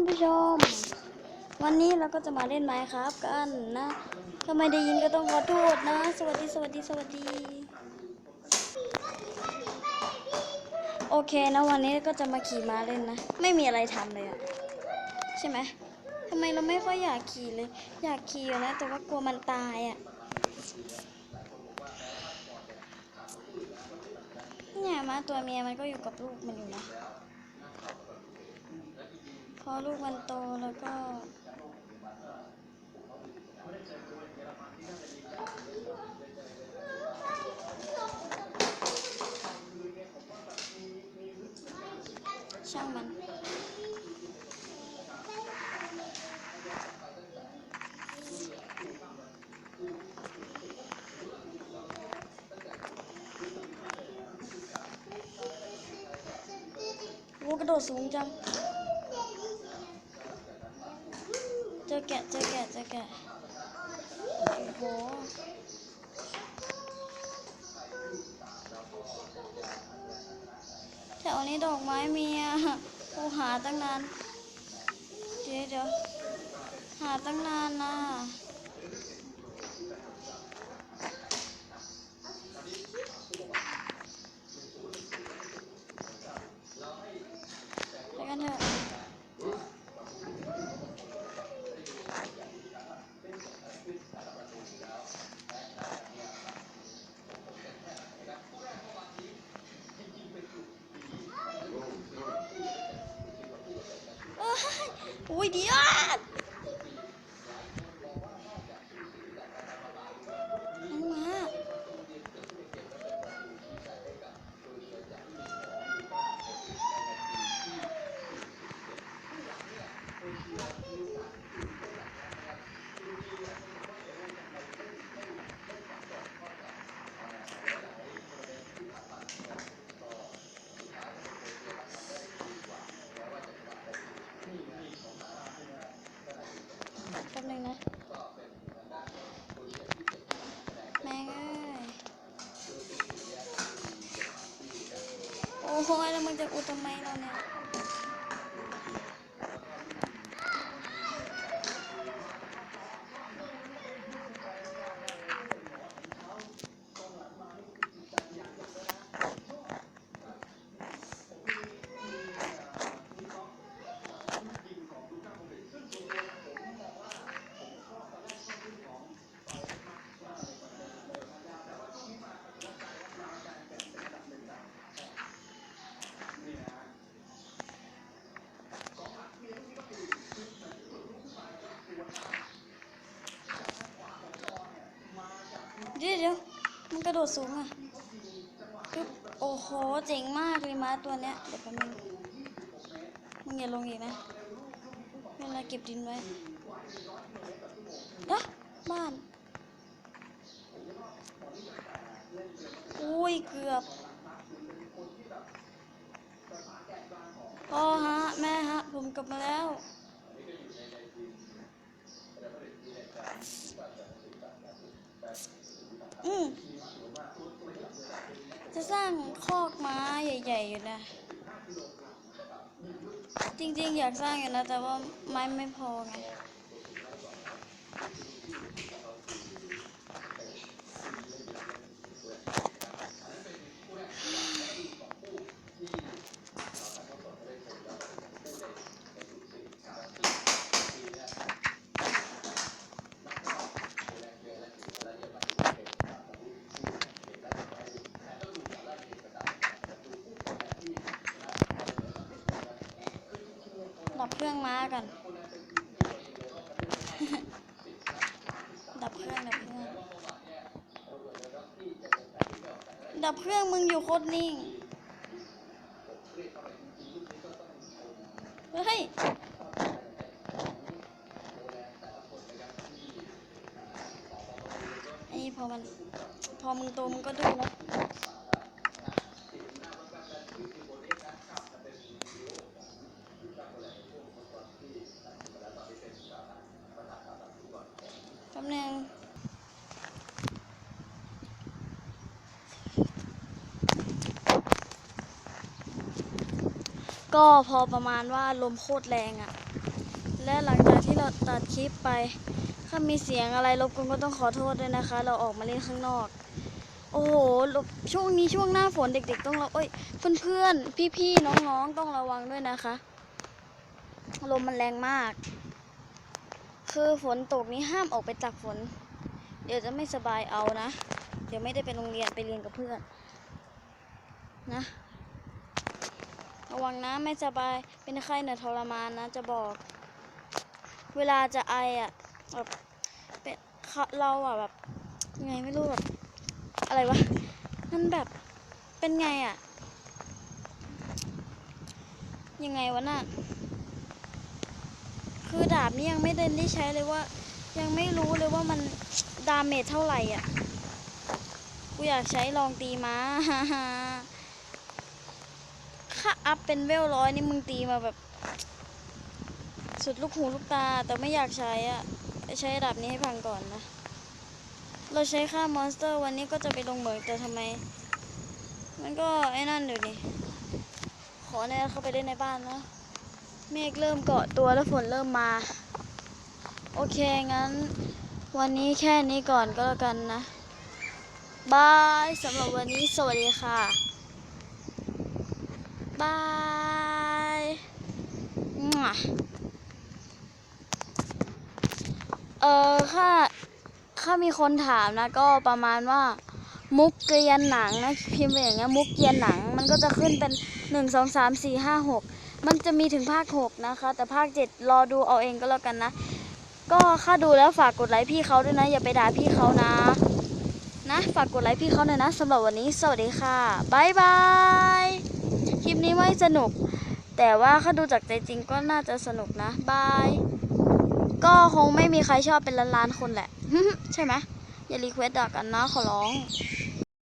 านผู้ชม วันนี้เราก็จะมาเล่นไม้ครับกันนะถ้าไม่ได้ยินก็ต้องขอโทษนะ สวัสดีสวัสดีสวัสดี โอเคนะวันนี้ก็จะมาขี่ม้าเล่นนะ ไม่มีอะไรทำเลยอะใช่ไหมทำไมเราไม่ค่อยอยากขี่เลย อยากขี่อยู่นะ แต่ว่ากลัวมันตายอะเนี่ยม้าตัวเมียมันก็อยู่กับลูกมันอยู่นะ อลูกมันโตแล้วก็ ช่างมันโอ้กระโดดสูงจัง กอแกะโอ้โหแถวนี้ดอกไม้มีอะกูหาตั้งนาน เดี๋ยวเดี๋ยวหาตั้งนานนะไปกันเถอะ เอ้ยอุ้ยเดียวน้องมาแป๊บนึงนะ แม่ง่ายโอ้โหแล้วมันจะอุดทำไมเราเนี่ย มันกระโดดสูงอะปึ๊บโอ้โห เจ๋งมากเลยม้าตัวเนี้ย เดี๋ยวแป๊บนึงมึงอย่าลงอีกนะเวลาเก็บดินไว้อะบ้าน อุ้ย เกือบพ่อฮะ แม่ฮะ ผมกลับมาแล้ว อืม จะสร้างคอกม้าใหญ่ ๆ อยู่นะ จริง ๆ อยากสร้างอยู่นะ แต่ว่าไม้ไม่พอไง ดับเครื่องม้ากัน ดับเครื่องดับเครื่อง ดับเครื่องมึงอยู่โคตรนิ่ง เฮ้ยไอ้พอมัน พอมึงโตมึงก็ดูนะป๊บนึง ก็พอประมาณว่าลมโคตรแรงอะ่ะ และหลังจากที่เราตัดคลิปไป ถ้ามีเสียงอะไรรบกวนก็ต้องขอโทษด้วยนะคะ เราออกมาเล่นข้างนอก โอ้โหช่วงนี้ช่วงหน้าฝนเด็ก ๆ ต้องระเอ้ยเพื่อนๆพี่ๆน้องๆต้องระวังด้วยนะคะ ลมมันแรงมาก คือฝนตกนี้ห้ามออกไปตักฝน เดี๋ยวจะไม่สบายเอานะ เดี๋ยวไม่ได้ไปโรงเรียนไปเรียนกับเพื่อนนะ ระวังนะไม่สบายเป็นไข้เนี่ยทรมานนะ จะบอก เวลาจะไออะแบบเป็นเราอะแบบยังไงไม่รู้แบบอะไรวะมันแบบเป็นไงอะ ยังไงวะน่ะคือดาบนี้ยังไม่ได้ได้ใช้เลยว่า ยังไม่รู้เลยว่ามันดาเมจเท่าไหร่อะ กูอยากใช้ลองตีม้า ค่าอัพเป็นเวลร้อยนี่มึงตีมาแบบ สุดลูกหูลูกตา แต่ไม่อยากใช้อะใช้ดับนี้ให้พังก่อนนะ เราใช้ค่ามอนสเตอร์วันนี้ก็จะไปลงเหมืองแต่ทำไม มันก็ไอ้นั่นอยู่นี่ขอแน่เข้าไปเล่นในบ้านนะ เมฆเริ่มเกาะตัวแล้วฝนเริ่มมา โอเค งั้น วันนี้แค่นี้ก่อนก็แล้วกันนะ บายสำหรับวันนี้สวัสดีค่ะ บายเออค่าค่ามีคนถามนะ ก็ประมาณว่ามุกเกียนหนังนะพิมพ์ไปอย่างเงี้ยมุกเกียนหนัง มันก็จะขึ้นเป็นหนึ่งสองสามสี่ห้าหกมันจะมีถึงภาคหกนะคะ แต่ภาคเจ็ดรอดูเอาเองก็แล้วกันนะ ก็ค่าดูแล้วฝากกดไลค์พี่เขาด้วยนะ อย่าไปด่าพี่เขานะ นะ ฝากกดไลค์พี่เขาหน่อยนะสำหรับวันนี้ สวัสดีค่ะบายบาย ไม่สนุก แต่ว่าถ้าดูจากใจจริงก็น่าจะสนุกนะบาย ก็คงไม่มีใครชอบเป็นล้านๆคนแหละ ใช่ไหมอย่ารีเควสด่ากันนะขอร้อง